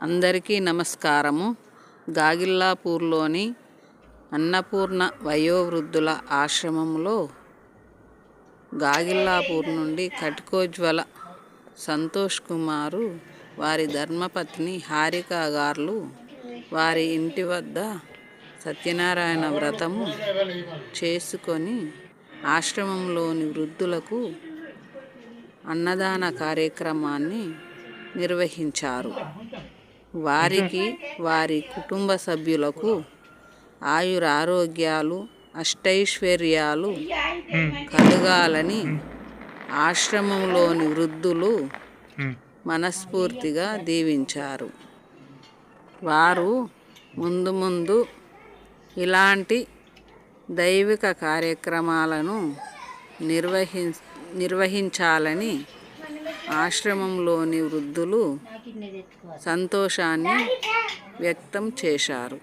అందరికీ నమస్కారము. గాగిల్లాపూర్లోని అన్నపూర్ణ వయోవృద్ధుల ఆశ్రమంలో గాగిల్లాపూర్ నుండి కటికోజ్వల సంతోష్ కుమారు వారి ధర్మపత్ని హారిక గార్లు వారి ఇంటి వద్ద సత్యనారాయణ వ్రతము చేసుకొని ఆశ్రమంలోని వృద్ధులకు అన్నదాన కార్యక్రమాన్ని నిర్వహించారు. వారికి వారి కుటుంబ సభ్యులకు ఆయుర ఆరోగ్యాలు అష్టైశ్వర్యాలు కలగాలని ఆశ్రమంలోని వృద్ధులు మనస్ఫూర్తిగా దీవించారు. వారు ముందు ముందు ఇలాంటి దైవిక కార్యక్రమాలను నిర్వహి నిర్వహించాలని ఆశ్రమంలోని వృద్ధులు సంతోషాన్ని వ్యక్తం చేశారు.